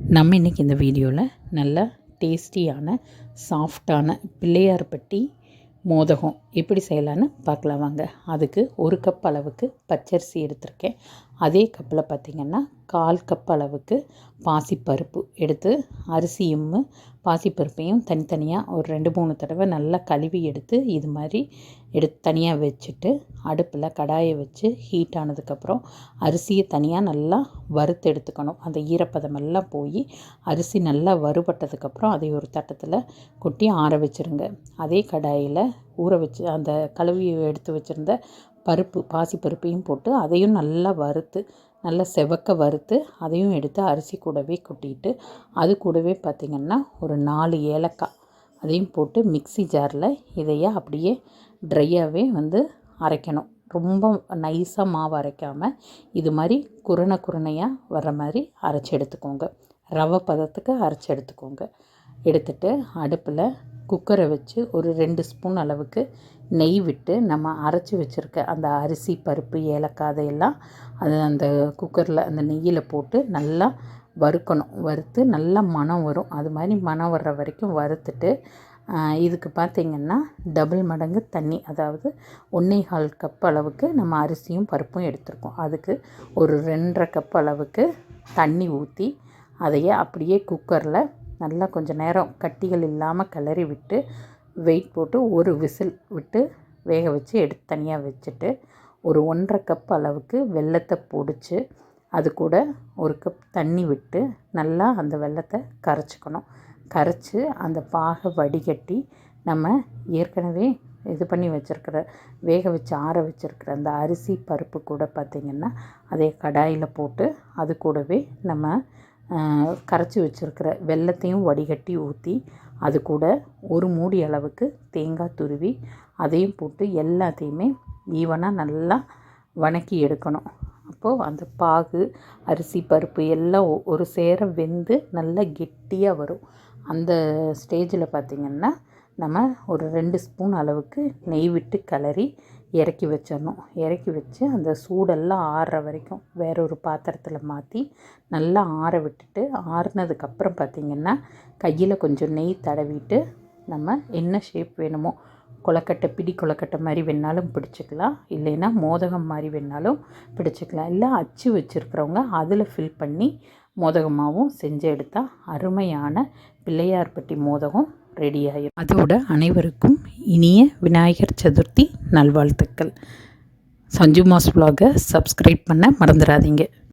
நம்ம இன்றைக்கி இந்த வீடியோவில் நல்ல டேஸ்டியான சாஃப்டான பிள்ளையார்பட்டி மோதகம் எப்படி செய்யலான்னு பார்க்கலாம் வாங்க. அதுக்கு ஒரு கப் அளவுக்கு பச்சரிசி எடுத்திருக்கேன். அதே கப்பில் பார்த்திங்கன்னா கால் கப் அளவுக்கு பாசிப்பருப்பு எடுத்து அரிசியும் பாசிப்பருப்பையும் தனித்தனியாக ஒரு ரெண்டு மூணு தடவை நல்லா கழுவி எடுத்து இது மாதிரி எடுத்து தனியாக வச்சுட்டு அடுப்பில் கடாயை வச்சு ஹீட் ஆனதுக்கப்புறம் அரிசியை தனியாக நல்லா வறுத்து எடுத்துக்கணும். அந்த ஈரப்பதமெல்லாம் போய் அரிசி நல்லா வறுபட்டதுக்கப்புறம் அதை ஒரு தட்டத்தில் கொட்டி ஆற வச்சுருங்க. அதே கடாயில் ஊற வச்சு அந்த கழுவி எடுத்து வச்சுருந்த பருப்பு பாசி பருப்பையும் போட்டு அதையும் நல்லா வறுத்து நல்லா செவக்க வறுத்து அதையும் எடுத்து அரிசி கூடவே கொட்டிட்டு அது கூடவே பார்த்திங்கன்னா ஒரு நாலு ஏலக்காய் அதையும் போட்டு மிக்சி ஜாரில் இதையே அப்படியே ட்ரையாகவே வந்து அரைக்கணும். ரொம்ப நைஸாக மாவு அரைக்காமல் இது மாதிரி குருணை குருணையாக வர்ற மாதிரி அரைச்சி எடுத்துக்கோங்க. ரவை பதத்துக்கு அரைச்சி எடுத்துக்கோங்க. எடுத்துட்டு அடுப்பில் குக்கரை வச்சு ஒரு ரெண்டு ஸ்பூன் அளவுக்கு நெய் விட்டு நம்ம அரைச்சி வச்சுருக்க அந்த அரிசி பருப்பு ஏலக்காய் அதையெல்லாம் அது அந்த குக்கரில் அந்த நெய்யில் போட்டு நல்லா வறுக்கணும். வறுத்து நல்லா மணம் வரும். அது மாதிரி மணம் வர்ற வரைக்கும் வறுத்துட்டு இதுக்கு பார்த்திங்கன்னா டபுள் மடங்கு தண்ணி அதாவது ஒன்றே கால் கப் அளவுக்கு நம்ம அரிசியும் பருப்பும் எடுத்திருக்கோம். அதுக்கு ஒரு ரெண்டரை கப் அளவுக்கு தண்ணி ஊற்றி அதையே அப்படியே குக்கரில் நல்லா கொஞ்சம் நேரம் கட்டிகள் இல்லாமல் கிளறி விட்டு வெயிட் போட்டு ஒரு விசில் விட்டு வேக வச்சு எடுத்து தனியாக வச்சுட்டு ஒரு ஒன்றரை கப் அளவுக்கு வெள்ளத்தை பொடிச்சு அது கூட ஒரு கப் தண்ணி விட்டு நல்லா அந்த வெல்லத்தை கரைச்சிக்கணும். கரைச்சி அந்த பாகை வடிகட்டி நம்ம ஏற்கனவே இது பண்ணி வச்சுருக்கிற வேக வச்சு ஆற வச்சுருக்கிற அந்த அரிசி பருப்பு கூட பார்த்திங்கன்னா அதே கடாயில் போட்டு அது கூடவே நம்ம கரைச்சி வச்சுருக்கிற வெல்லத்தையும் வடிகட்டி ஊற்றி அது கூட ஒரு மூடி அளவுக்கு தேங்காய் துருவி அதையும் போட்டு எல்லாத்தையுமே ஈவனாக நல்லா வணக்கி எடுக்கணும். அப்போது அந்த பாகு அரிசி பருப்பு எல்லாம் ஒரு சேர வெந்து நல்லா கெட்டியாக வரும். அந்த ஸ்டேஜில் பார்த்திங்கன்னா நம்ம ஒரு ரெண்டு ஸ்பூன் அளவுக்கு நெய் விட்டு கிளறி இறக்கி வச்சிடணும். இறக்கி வச்சு அந்த சூடெல்லாம் ஆறுற வரைக்கும் வேற ஒரு பாத்திரத்தில் மாற்றி நல்லா ஆற விட்டுட்டு ஆறுனதுக்கப்புறம் பார்த்திங்கன்னா கையில் கொஞ்சம் நெய் தடவிட்டு நம்ம என்ன ஷேப் வேணுமோ கொலக்கட்டை பிடி கொலக்கட்டை மாதிரி வேணாலும் பிடிச்சிக்கலாம். இல்லைன்னா மோதகம் மாதிரி வேணாலும் பிடிச்சிக்கலாம். இல்லை அச்சு வச்சுருக்கிறவங்க அதில் ஃபில் பண்ணி மோதகமாகவும் செஞ்சு எடுத்தால் அருமையான பிள்ளையார்பட்டி மோதகம் ரெடி ஆகிடும் அதோட அனைவருக்கும் இனிய விநாயகர் சதுர்த்தி நல்வாழ்த்துக்கள். சஞ்சு மாஸ் வ்ளாகை சப்ஸ்கிரைப் பண்ண மறந்துடாதீங்க.